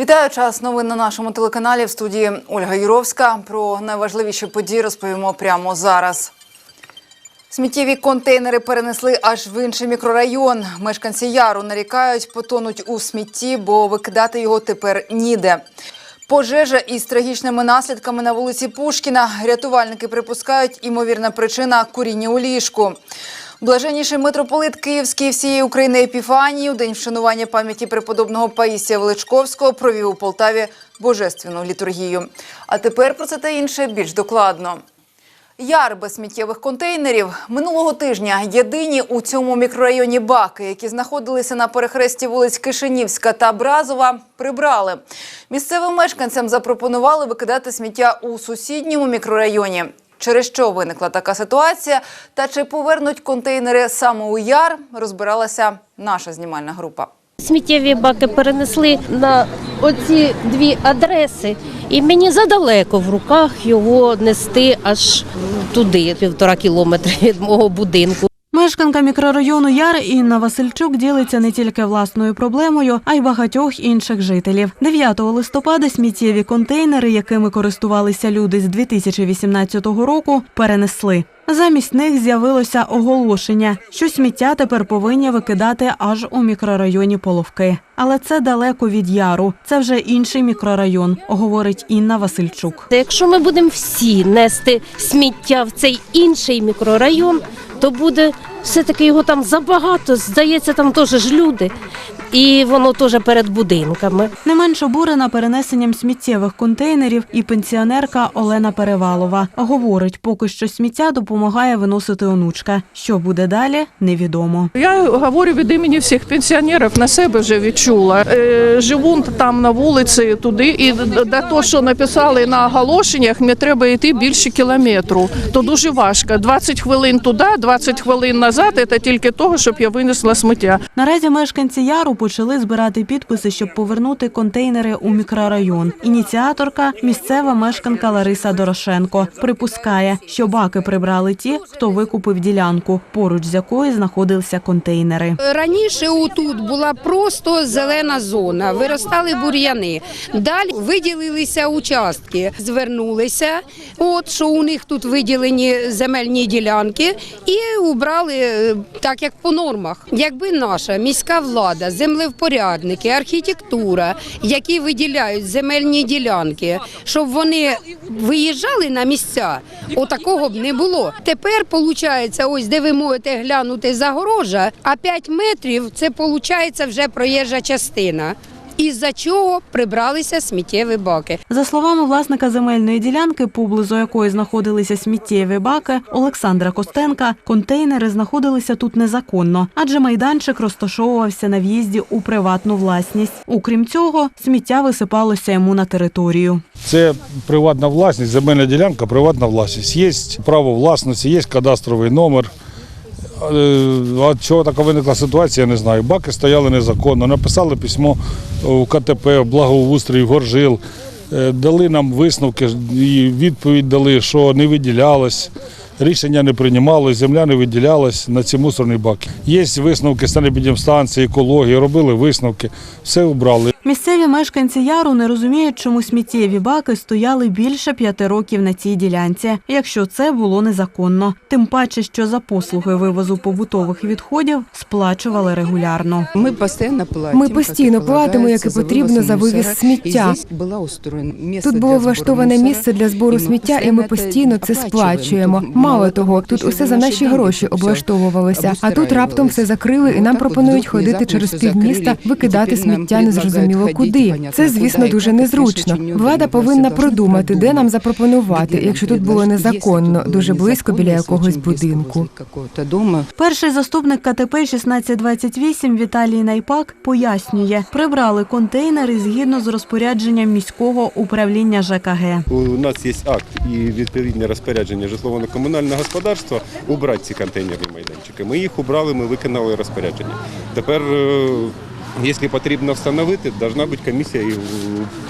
Вітаю час новин на нашому телеканалі в студії Ольга Юровська. Про найважливіші події розповімо прямо зараз. Сміттєві контейнери перенесли аж в інший мікрорайон. Мешканці яру нарікають, потонуть у смітті, бо викидати його тепер ніде. Пожежа із трагічними наслідками на вулиці Пушкіна. Рятувальники припускають, імовірна причина куріння у ліжку. Блаженніший митрополит Київський всієї України Епіфанії у день вшанування пам'яті преподобного Паїсія Величковського провів у Полтаві божественну літургію. А тепер про це та інше більш докладно. Яр без сміттєвих контейнерів минулого тижня єдині у цьому мікрорайоні баки, які знаходилися на перехресті вулиць Кишинівська та Бразова, прибрали. Місцевим мешканцям запропонували викидати сміття у сусідньому мікрорайоні. Через що виникла така ситуація та чи повернуть контейнери саме у яр, розбиралася наша знімальна група. Сміттєві баки перенесли на оці дві адреси, і мені задалеко в руках його нести аж туди, півтора кілометри від мого будинку. Мешканка мікрорайону Яр Інна Васильчук ділиться не тільки власною проблемою, а й багатьох інших жителів. 9 листопада сміттєві контейнери, якими користувалися люди з 2018 року, перенесли. Замість них з'явилося оголошення, що сміття тепер повинні викидати аж у мікрорайоні Половки. Але це далеко від яру. Це вже інший мікрорайон, говорить Інна Васильчук. Якщо ми будемо всі нести сміття в цей інший мікрорайон, то буде все-таки його там забагато. Здається, там теж ж люди, і воно теж перед будинками. Не менш обурена перенесенням сміттєвих контейнерів і пенсіонерка Олена Перевалова. Говорить, поки що сміття допомагає виносити онучка. Що буде далі, невідомо. Я говорю від імені всіх пенсіонерів, на себе вже відчула. Е, живу там на вулиці туди, і до того, що написали на оголошеннях, мені треба йти більше кілометру. То дуже важко. 20 хвилин туди, 20 хвилин назад. Це тільки того, щоб я винесла сміття. Наразі мешканці Яру почали збирати підписи, щоб повернути контейнери у мікрорайон. Ініціаторка місцева мешканка Лариса Дорошенко припускає, що баки прибрали ті, хто викупив ділянку, поруч з якою знаходилися контейнери. Раніше отут була просто зелена зона, виростали бур'яни. Далі виділилися участки, звернулися, от що у них тут виділені земельні ділянки, і убрали е, так, як по нормах. Якби наша міська влада, землевпорядники, архітектура, які виділяють земельні ділянки, щоб вони виїжджали на місця, отакого б не було. Тепер виходить, ось де ви можете глянути загорожа, а 5 метрів це вже проїжджа частина. Із-за чого прибралися сміттєві баки. За словами власника земельної ділянки, поблизу якої знаходилися сміттєві баки Олександра Костенка, контейнери знаходилися тут незаконно, адже майданчик розташовувався на в'їзді у приватну власність. Окрім цього, сміття висипалося йому на територію. Це приватна власність, земельна ділянка, приватна власність. Є право власності, є кадастровий номер. А чого така виникла ситуація, я не знаю. Баки стояли незаконно, написали письмо в КТП, в благоустрій, в Горжил, Е, дали нам висновки і відповідь дали, що не виділялось. Рішення не приймалось, земля не виділялась на ці мусорні баки. Є висновки станепідемстанції, екології, робили висновки, все убрали. Місцеві мешканці Яру не розуміють, чому сміттєві баки стояли більше п'яти років на цій ділянці, якщо це було незаконно. Тим паче, що за послуги вивозу побутових відходів сплачували регулярно. Ми постійно платимо. Ми постійно платимо, як і потрібно, за вивіз сміття. Тут було влаштоване місце для збору сміття, і ми постійно це сплачуємо. Мало того, тут усе за наші гроші облаштовувалося. А тут раптом все закрили, і нам пропонують ходити через півміста, викидати сміття незрозуміло куди. Це, звісно, дуже незручно. Влада повинна продумати, де нам запропонувати, якщо тут було незаконно, дуже близько біля якогось будинку. Перший заступник КТП 1628 Віталій Найпак пояснює, прибрали контейнери згідно з розпорядженням міського управління ЖКГ. У нас є акт і відповідне розпорядження житлово-комунального господарства убрати ці контейнерні майданчики. Ми їх убрали, ми виконали розпорядження. Тепер е, Якщо потрібно встановити, повинна бути комісія і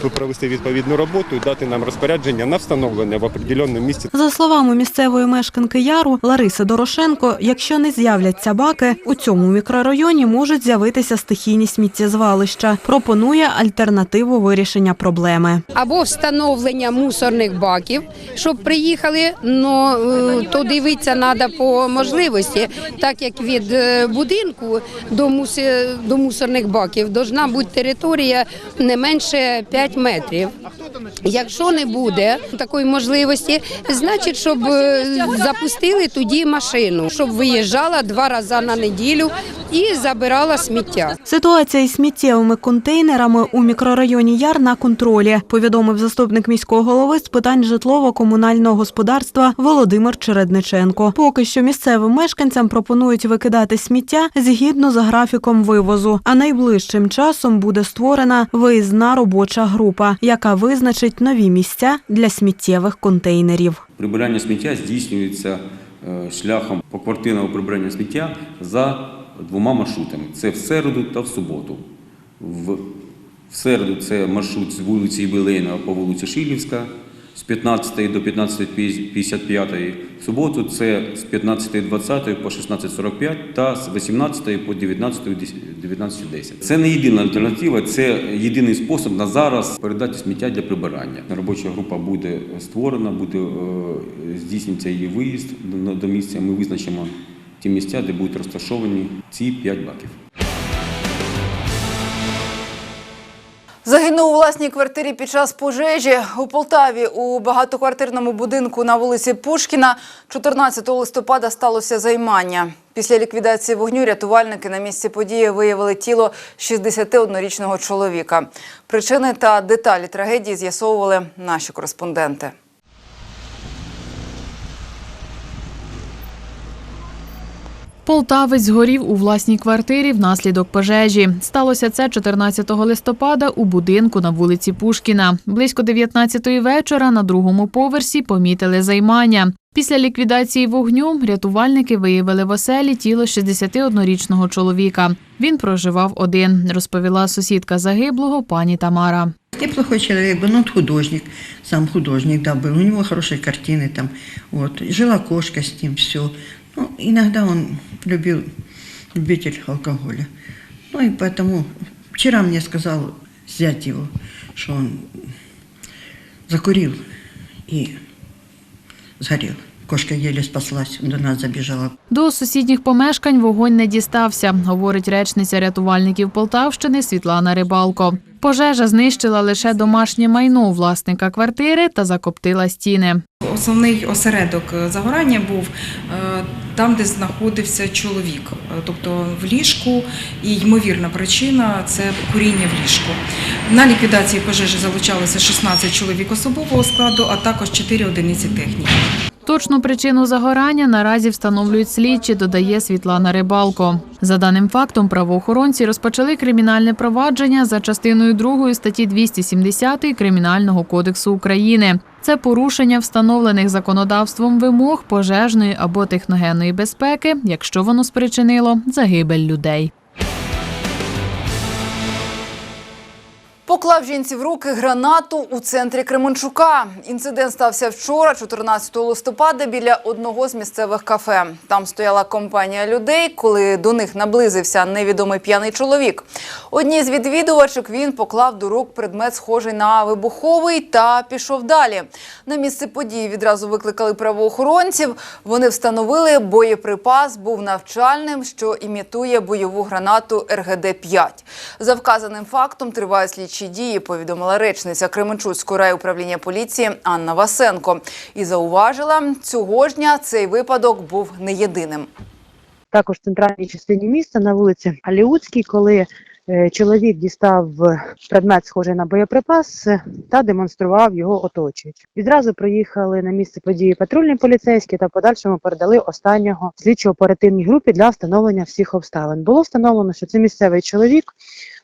е, провести відповідну роботу і дати нам розпорядження на встановлення в определеному місці. За словами місцевої мешканки Яру Лариси Дорошенко, якщо не з'являться баки, у цьому мікрорайоні можуть з'явитися стихійні сміттєзвалища. Пропонує альтернативу вирішення проблеми. Або встановлення мусорних баків, щоб приїхали, ну е, то дивитися треба по можливості, так як від е, будинку до, муси, до мусорних баків должна бути територія не менше 5 метрів. Якщо не буде такої можливості, значить, щоб е, запустили тоді машину, щоб виїжджала два рази на неділю і забирала сміття. Ситуація із сміттєвими контейнерами у мікрорайоні Яр на контролі, повідомив заступник міського голови з питань житлово-комунального господарства Володимир Чередниченко. Поки що місцевим мешканцям пропонують викидати сміття згідно за графіком вивозу. А найближчим часом буде створена виїзна робоча група, яка визначить нові місця для сміттєвих контейнерів. Прибирання сміття здійснюється е, шляхом поквартирного прибирання сміття за двома маршрутами: це в середу та в суботу. В, середу це маршрут з вулиці Юбилейного по вулиці Шилівська з 15 до 15.55, в суботу це з 15.20 по 16.45 та з 18 по 19.10. Це не єдина альтернатива, це єдиний спосіб на зараз передати сміття для прибирання. Робоча група буде створена, буде е, здійснюється її виїзд до- до місця. Ми визначимо ті місця, де будуть розташовані ці 5 баків. Загинув у власній квартирі під час пожежі у Полтаві у багатоквартирному будинку на вулиці Пушкіна 14 листопада сталося займання. Після ліквідації вогню рятувальники на місці події виявили тіло 61-річного чоловіка. Причини та деталі трагедії з'ясовували наші кореспонденти. Полтавець згорів у власній квартирі внаслідок пожежі. Сталося це 14 листопада у будинку на вулиці Пушкіна. Близько 19-ї вечора на другому поверсі помітили займання. Після ліквідації вогню рятувальники виявили в оселі тіло 61-річного чоловіка. Він проживав один, розповіла сусідка загиблого пані Тамара. Неплохой человек был, но он художник, сам художник, да, был. У него хорошие картины там, вот. Жила кошка с ним, все. Ну, иногда он любил, любитель алкоголя. Ну и поэтому вчера мне сказал зять его, что он закурил и сгорел. Кошка еле спаслась, до нас забежала. До сусідніх помешкань вогонь не дістався, говорить речниця рятувальників Полтавщини Світлана Рибалко. Пожежа знищила лише домашнє майно власника квартири та закоптила стіни. Основний осередок е, загорання був е, там, де знаходився чоловік, е, тобто в ліжку, і ймовірна причина це куріння в ліжку. На ліквідації пожежі залучалося 16 чоловік особового складу, а також 4 одиниці техніки. Точну причину загорання наразі встановлюють слідчі, додає Світлана Рибалко. За даним фактом, правоохоронці розпочали кримінальне провадження за частиною 2 статті 270 Кримінального кодексу України. Це порушення встановлених законодавством вимог пожежної або техногенної безпеки, якщо воно спричинило загибель людей. Поклав жінці в руки гранату у центрі Кременчука. Інцидент стався вчора, 14 листопада, біля одного з місцевих кафе. Там стояла компанія людей, коли до них наблизився невідомий п'яний чоловік. Одній з відвідувачок він поклав до рук предмет, схожий на вибуховий, та пішов далі. На місце події відразу викликали правоохоронців. Вони встановили, боєприпас був навчальним, що імітує бойову гранату РГД-5. За вказаним фактом тривають слідчі дії, повідомила речниця Кременчуцького райуправління поліції Анна Васенко. І зауважила, цього ж дня цей випадок був не єдиним. також в центральній частині міста на вулиці Аліутській, коли чоловік дістав предмет, схожий на боєприпас, е, та демонстрував його оточуючи. Відразу приїхали на місце події патрульні поліцейські та в подальшому передали останнього слідчо-оперативній групі для встановлення всіх обставин. Було встановлено, що це місцевий чоловік,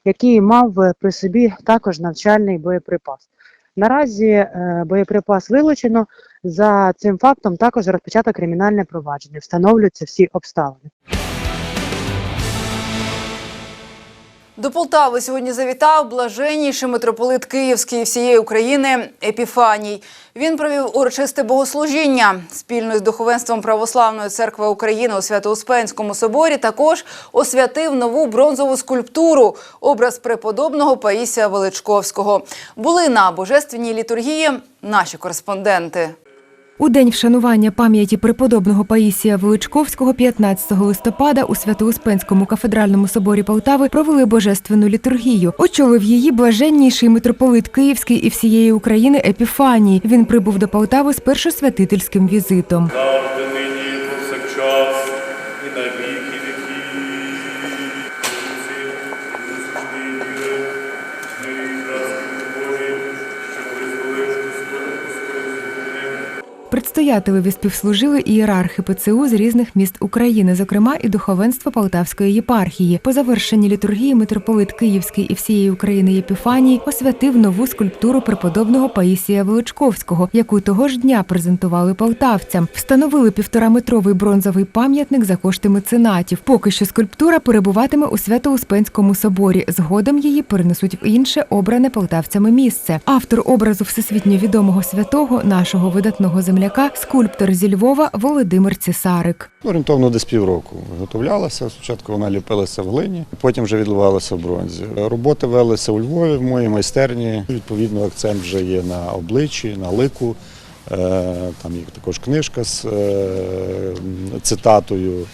який мав е, при собі також навчальний боєприпас. Наразі е, боєприпас вилучено. За цим фактом також розпочато кримінальне провадження. Встановлюються всі обставини. До Полтави сьогодні завітав блаженніший митрополит Київський і всієї України Епіфаній. Він провів урочисте богослужіння спільно з духовенством Православної церкви України у Свято-Успенському соборі. Також освятив нову бронзову скульптуру образ преподобного Паїсія Величковського. Були на божественній літургії наші кореспонденти. У день вшанування пам'яті преподобного Паїсія Величковського 15 листопада у Свято-Успенському кафедральному соборі Полтави провели божественну літургію. Очолив її блаженніший митрополит Київський і всієї України Епіфаній. Він прибув до Полтави з першосвятительським візитом. завжди нині і повсякчас, і на віки віків. Предстоятелеві співслужили ієрархи ПЦУ з різних міст України, зокрема і духовенство Полтавської єпархії. По завершенні літургії митрополит Київський і всієї України Єпіфаній освятив нову скульптуру преподобного Паїсія Величковського, яку того ж дня презентували полтавцям. Встановили півтораметровий бронзовий пам'ятник за кошти меценатів. Поки що скульптура перебуватиме у Свято-Успенському соборі. Згодом її перенесуть в інше обране полтавцями місце. Автор образу всесвітньо відомого святого, нашого видатного земляка, скульптор зі Львова Володимир Цесарик. Орієнтовно десь півроку виготовлялася. Спочатку вона ліпилася в глині, потім вже відливалася в бронзі. Роботи велися у Львові в моїй майстерні. Відповідно, акцент вже є на обличчі, на лику. Е, Там є також книжка з е, цитатою.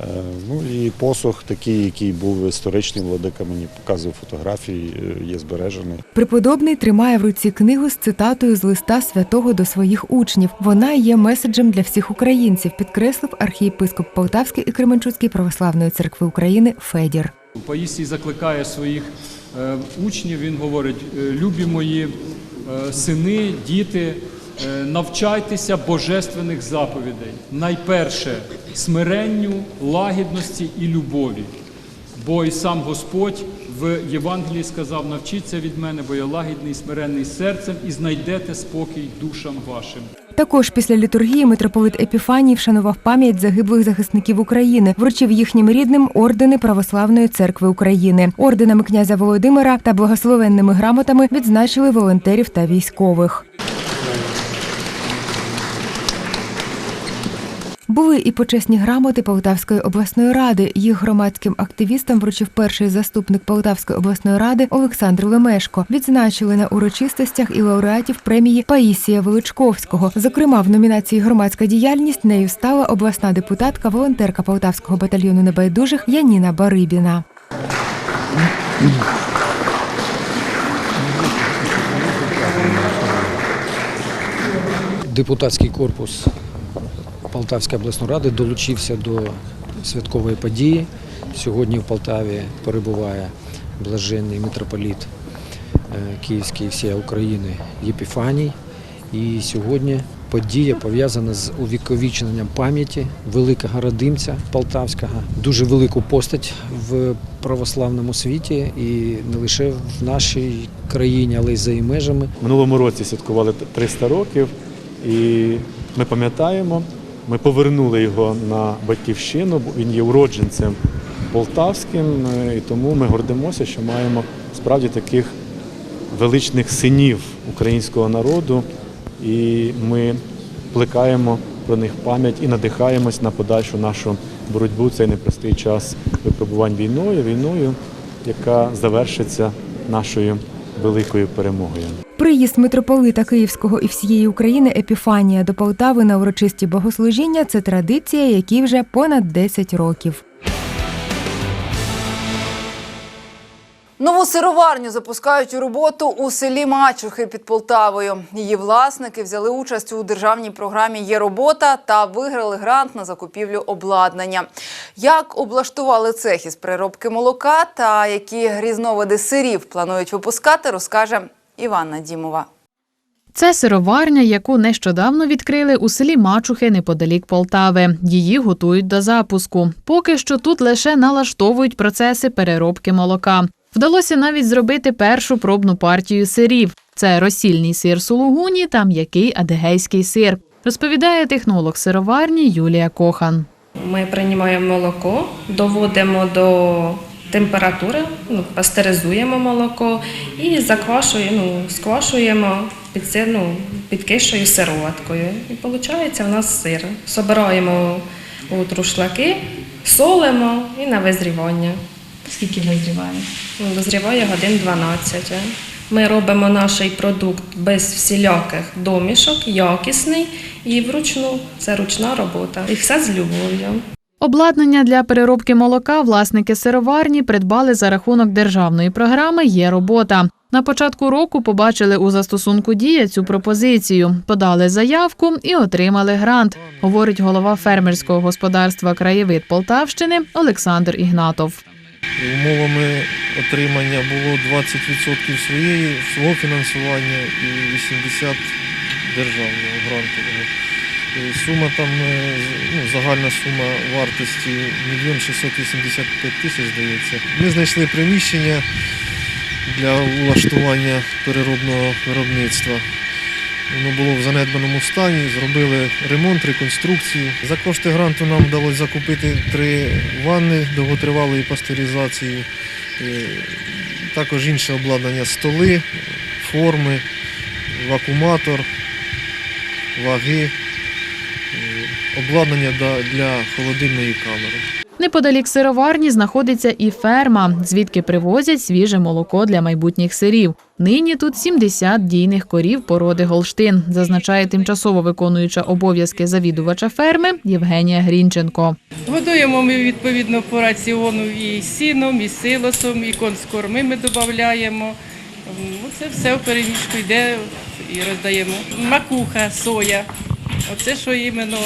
Е, Ну і посух такий, який був історичний, владика мені показував фотографії, е, є збережений. Преподобний тримає в руці книгу з цитатою з листа святого до своїх учнів. Вона є меседжем для всіх українців, підкреслив архієпископ Полтавський і Кременчуцький православної церкви України Федір. Паїсій закликає своїх е, учнів, він говорить: «Е, любі мої сини, діти, навчайтеся божественних заповідей. Найперше смиренню, лагідності і любові. Бо і сам Господь в Євангелії сказав: навчіться від мене, бо я лагідний, смиренний серцем, і знайдете спокій душам вашим. Також після літургії митрополит Епіфаній вшанував пам'ять загиблих захисників України, вручив їхнім рідним ордени Православної церкви України. Орденами князя Володимира та благословенними грамотами відзначили волонтерів та військових. Були і почесні грамоти Полтавської обласної ради. Їх громадським активістам вручив перший заступник Полтавської обласної ради Олександр Лемешко. Відзначили на урочистостях і лауреатів премії Паїсія Величковського. Зокрема, в номінації Громадська діяльність нею стала обласна депутатка, волонтерка Полтавського батальйону небайдужих Яніна Барибіна. депутатський корпус Полтавської обласної ради долучився до святкової події. Сьогодні в Полтаві перебуває блаженний митрополіт е, Київський всієї України Єпіфаній. І сьогодні подія пов'язана з увіковіченням пам'яті великого родимця Полтавського, дуже велику постать в православному світі і не лише в нашій країні, але й за її межами. Минулому році святкували 300 років, і ми пам'ятаємо, ми повернули його на батьківщину, бо він є уродженцем полтавським, е, і тому ми гордимося, що маємо справді таких величних синів українського народу, і ми плекаємо про них пам'ять і надихаємось на подальшу нашу боротьбу цей непростий час випробувань війною, війною, яка завершиться нашою великою перемогою. Приїзд митрополита Київського і всієї України Епіфанія до Полтави на урочисті богослужіння це традиція, якій вже понад 10 років. Нову сироварню запускають у роботу у селі Мачухи під Полтавою. Її власники взяли участь у державній програмі Є робота та виграли грант на закупівлю обладнання. Як облаштували цех із переробки молока та які різновиди сирів планують випускати, розкаже Іванна Дімова. Це сироварня, яку нещодавно відкрили у селі Мачухи неподалік Полтави. Її готують до запуску. Поки що тут лише налаштовують процеси переробки молока. Вдалося навіть зробити першу пробну партію сирів. Це розсільний сир сулугуні та м'який адегейський сир. Розповідає технолог сироварні Юлія Кохан. Ми приймаємо молоко, доводимо до температури, ну, пастеризуємо молоко і заквашуємо, ну, сквашуємо під, си- ну, під кишою сироваткою. І виходить у нас сир. Собираємо у трушлаки, солимо і на визрівання. Скільки визріває? Ну, Дозріває годин 12. Ми робимо наш продукт без всіляких домішок, якісний і вручну. Це ручна робота. І все з любов'ю. Обладнання для переробки молока власники сироварні придбали за рахунок державної програми Є робота. На початку року побачили у застосунку дія цю пропозицію, подали заявку і отримали грант, говорить голова фермерського господарства Краєвид Полтавщини Олександр Ігнатов. Умовами отримання було 20% своєї, свого фінансування і 80% державного грантового. Е, Сума там, е, ну, загальна сума вартості 1 685 тисяч, здається. Ми знайшли приміщення для улаштування переробного виробництва. Воно було в занедбаному стані, зробили ремонт, реконструкцію. За кошти гранту нам вдалося закупити три ванни довготривалої пастеризації, е, також інше обладнання столи, форми, вакууматор, ваги, обладнання да- для холодильної камери. Неподалік сироварні знаходиться і ферма, звідки привозять свіже молоко для майбутніх сирів. Нині тут 70 дійних корів породи Голштин, зазначає тимчасово виконуюча обов'язки завідувача ферми Євгенія Грінченко. Годуємо ми відповідно по раціону і сіном, і силосом, і конскорми ми додаємо. Ну, це все в переміжку йде і роздаємо. Макуха, соя. Оце що іменно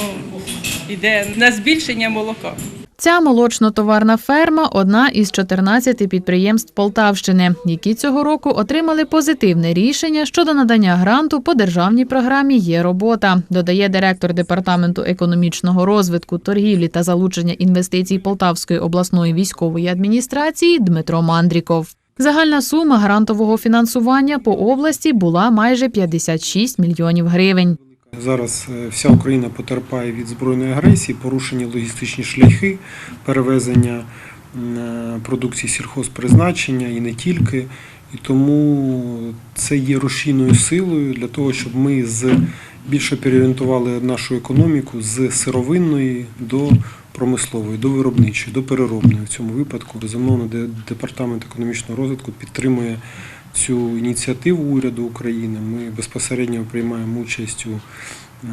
йде на збільшення молока. Ця молочно-товарна ферма одна із 14 підприємств Полтавщини, які цього року отримали позитивне рішення щодо надання гранту по державній програмі Є робота, додає директор департаменту економічного розвитку, торгівлі та залучення інвестицій Полтавської обласної військової адміністрації Дмитро Мандріков. Загальна сума грантового фінансування по області була майже 56 мільйонів гривень. Зараз е, вся Україна потерпає від збройної агресії, порушені логістичні шляхи перевезення е, продукції сільхозпризначення і не тільки. І тому це є рушійною силою для того, щоб ми з більше переорієнтували нашу економіку з сировинної до промислової, до виробничої, до переробної. В цьому випадку безумовно де- департамент економічного розвитку підтримує цю ініціативу уряду України. Ми безпосередньо приймаємо участь у е,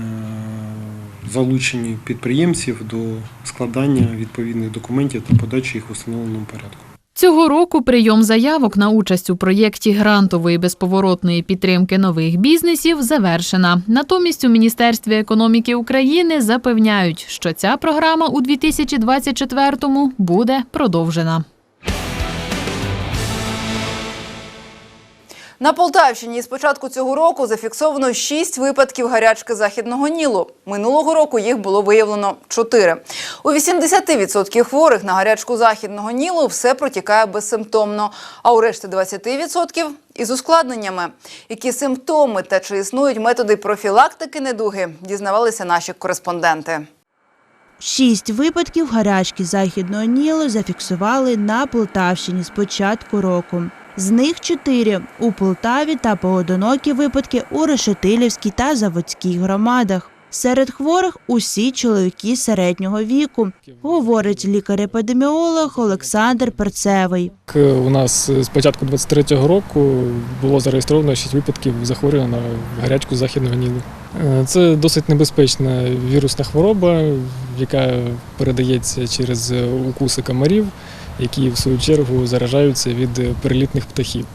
залученні підприємців до складання відповідних документів та подачі їх в установленому порядку. Цього року прийом заявок на участь у проєкті грантової безповоротної підтримки нових бізнесів завершена. Натомість у Міністерстві економіки України запевняють, що ця програма у 2024-му буде продовжена. На Полтавщині з початку цього року зафіксовано 6 випадків гарячки західного Нілу. Минулого року їх було виявлено 4. У 80% хворих на гарячку західного Нілу все протікає безсимптомно, а у решті 20% із ускладненнями. Які симптоми та чи існують методи профілактики недуги, дізнавалися наші кореспонденти. Шість випадків гарячки західного Нілу зафіксували на Полтавщині з початку року. З них чотири у Полтаві та поодинокі випадки у Решетилівській та Заводській громадах. Серед хворих усі чоловіки середнього віку, говорить лікар-епідеміолог Олександр Перцевий. У нас з початку 23-го року було зареєстровано 6 випадків захворювання на гарячку західного нілу. Е, Це досить небезпечна вірусна хвороба, яка передається через укуси комарів, які в свою чергу заражаються від перелітних птахів.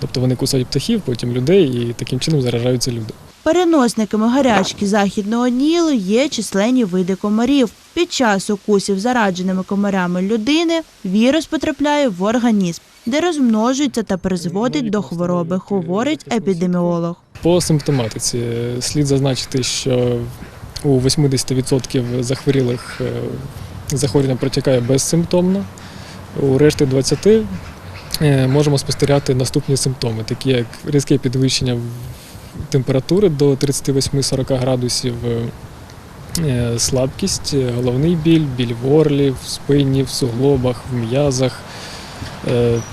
Тобто вони кусають птахів, потім людей, і таким чином заражаються люди. Переносниками гарячки західного Нілу є численні види комарів. Під час укусів зарадженими комарями людини вірус потрапляє в організм, де розмножується та призводить до хвороби, говорить епідеміолог. По симптоматиці е, слід зазначити, що у 80% захворілих е, захворювання протікає безсимптомно, у решті 20% е, можемо спостерігати наступні симптоми, такі як різке підвищення температури до 38-40 градусів, е, слабкість, е, головний біль, біль в горлі, в спині, в суглобах, в м'язах,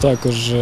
також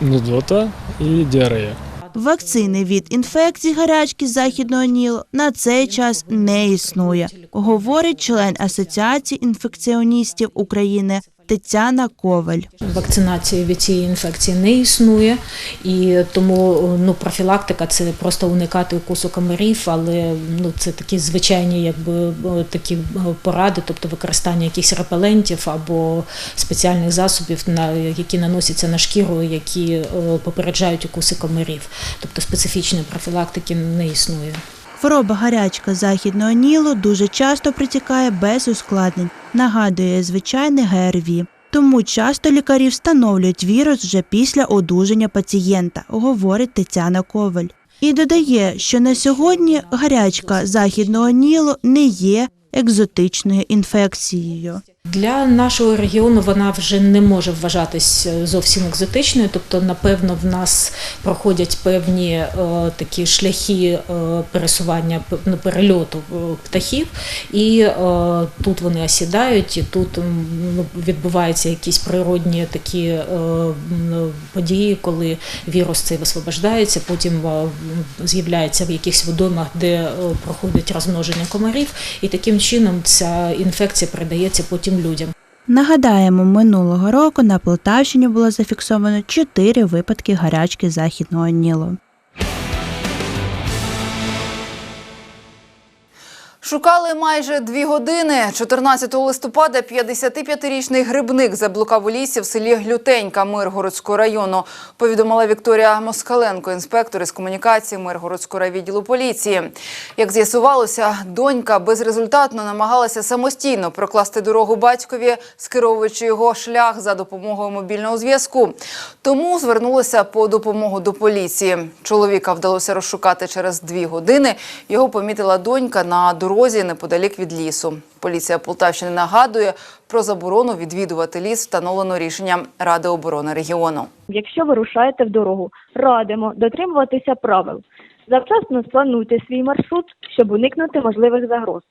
нудота і діарея. Вакцини від інфекцій гарячки західного Нілу на цей час не існує, говорить член Асоціації інфекціоністів України Тетяна Коваль. Вакцинації від цієї інфекції не існує, і тому ну, профілактика це просто уникати укусу комарів, але ну, це такі звичайні якби, такі поради, тобто використання якихось репелентів або спеціальних засобів, на, які наносяться на шкіру, які е, попереджають укуси комарів. Тобто специфічної профілактики не існує. Хвороба гарячка західного Нілу дуже часто протікає без ускладнень, нагадує звичайний ГРВІ. Тому часто лікарі встановлюють вірус вже після одужання пацієнта, говорить Тетяна Коваль. І додає, що на сьогодні гарячка західного Нілу не є екзотичною інфекцією. Для нашого регіону вона вже не може вважатись е, зовсім екзотичною, тобто, напевно, в нас проходять певні е, такі шляхи е, пересування ну, перельоту е, птахів, і е, тут вони осідають, і тут ну, відбуваються якісь природні такі е, події, коли вірус цей висвобождається, потім е, з'являється в якихось водоймах, де е, проходить розмноження комарів, і таким чином ця інфекція передається потім людям. Нагадаємо, минулого року на Полтавщині було зафіксовано чотири випадки гарячки західного Нілу. Шукали майже дві години. 14 листопада 55-річний грибник заблукав у лісі в селі Глютенька Миргородського району. Повідомила Вікторія Москаленко, інспектор із комунікації Миргородського райвідділу поліції. Як з'ясувалося, донька безрезультатно намагалася самостійно прокласти дорогу батькові, скеровуючи його шлях за допомогою мобільного зв'язку. Тому звернулася по допомогу до поліції. Чоловіка вдалося розшукати через дві години. Його помітила донька на дорозі неподалік від лісу. Поліція Полтавщини нагадує про заборону відвідувати ліс, встановлено рішенням Ради оборони регіону. Якщо ви рушаєте в дорогу, радимо дотримуватися правил. Завчасно сплануйте свій маршрут, щоб уникнути можливих загроз.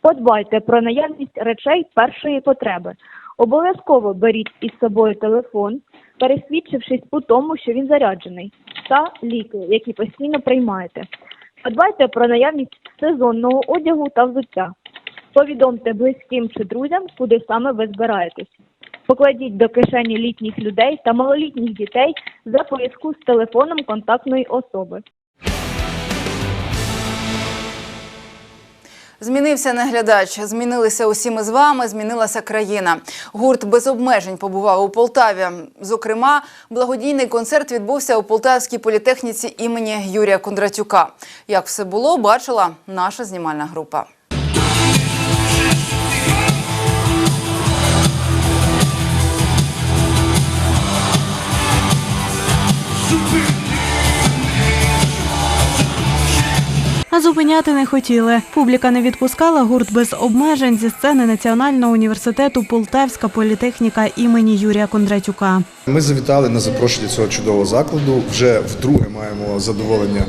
Подбайте про наявність речей першої потреби. Обов'язково беріть із собою телефон, пересвідчившись у тому, що він заряджений, та ліки, які постійно приймаєте. Подбайте про наявність сезонного одягу та взуття. Повідомте близьким чи друзям, куди саме ви збираєтесь. Покладіть до кишені літніх людей та малолітніх дітей за пояску з телефоном контактної особи. Змінився наглядач, змінилися усі ми з вами, змінилася країна. Гурт без обмежень побував у Полтаві. Зокрема, благодійний концерт відбувся у Полтавській політехніці імені Юрія Кондратюка. Як все було, бачила наша знімальна група. А зупиняти не хотіли. Публіка не відпускала гурт без обмежень зі сцени Національного університету Полтавська політехніка імені Юрія Кондратюка. Ми завітали на запрошення цього чудового закладу. Вже вдруге маємо задоволення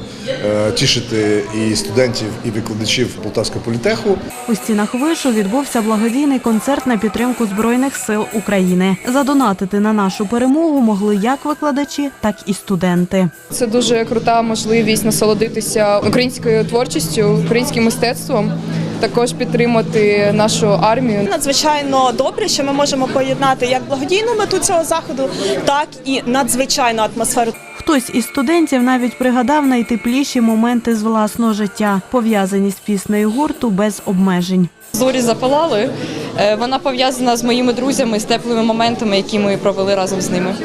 е, тішити і студентів, і викладачів Полтавського політеху. У стінах вишу відбувся благодійний концерт на підтримку Збройних сил України. Задонатити на нашу перемогу могли як викладачі, так і студенти. Це дуже крута можливість насолодитися українською творчістю, українським мистецтвом. Також підтримати нашу армію. Надзвичайно добре, що ми можемо поєднати як благодійну мету цього заходу, так і надзвичайну атмосферу. Хтось із студентів навіть пригадав найтепліші моменти з власного життя, пов'язані з піснею гурту без обмежень. Зорі запалали. Е, Вона пов'язана з моїми друзями, з теплими моментами, які ми провели разом з ними.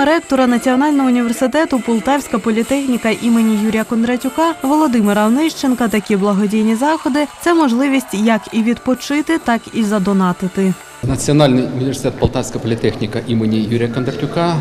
Словами ректора Національного університету Полтавська політехніка імені Юрія Кондратюка Володимира Онищенка, такі благодійні заходи це можливість як і відпочити, так і задонатити. Національний університет Полтавська політехніка імені Юрія Кондратюка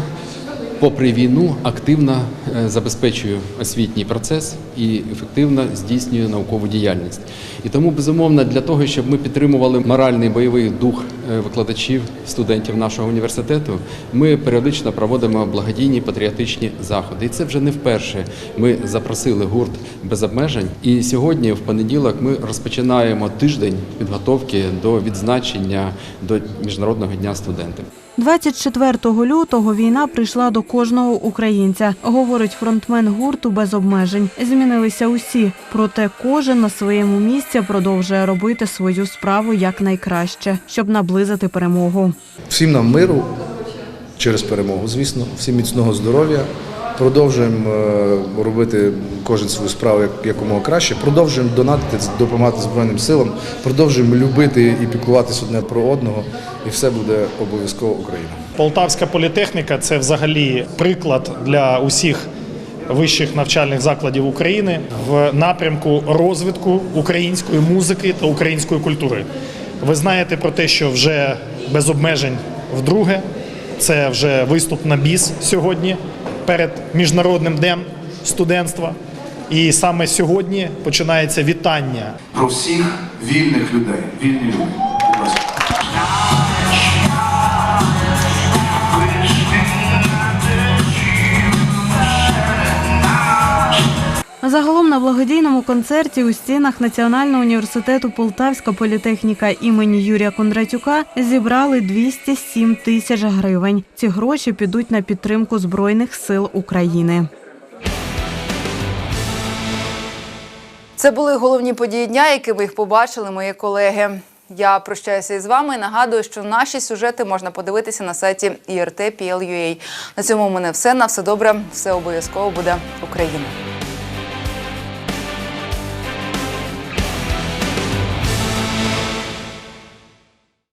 попри війну, активно е, забезпечує освітній процес і ефективно здійснює наукову діяльність. І тому, безумовно, для того, щоб ми підтримували моральний бойовий дух е, викладачів, студентів нашого університету, ми періодично проводимо благодійні патріотичні заходи. І це вже не вперше. Ми запросили гурт без обмежень. І сьогодні, в понеділок, ми розпочинаємо тиждень підготовки до відзначення до Міжнародного дня студентів. 24 лютого війна прийшла до кожного українця, говорить фронтмен гурту без обмежень. Змінилися усі, проте кожен на своєму місці продовжує робити свою справу якнайкраще, щоб наблизити перемогу. Всім нам миру через перемогу, звісно, всім міцного здоров'я. Продовжуємо е, робити кожен свою справу як- якомога краще. Продовжуємо донатити, допомагати Збройним силам, продовжуємо любити і піклуватись одне про одного, і все буде обов'язково Україна. Полтавська політехніка це взагалі приклад для усіх вищих навчальних закладів України в напрямку розвитку української музики та української культури. Ви знаєте про те, що вже без обмежень вдруге. Це вже виступ на біс сьогодні перед міжнародним днем студентства. І саме сьогодні починається вітання про всіх вільних людей. Вільні люди. Загалом на благодійному концерті у стінах Національного університету Полтавська політехніка імені Юрія Кондратюка зібрали 207 тисяч гривень. Ці гроші підуть на підтримку Збройних сил України. Це були головні події дня, які ви їх побачили, мої колеги. Я прощаюся із вами. і Нагадую, що наші сюжети можна подивитися на сайті IRT.PL.UA. На цьому у мене все. На все добре. Все обов'язково буде Україна.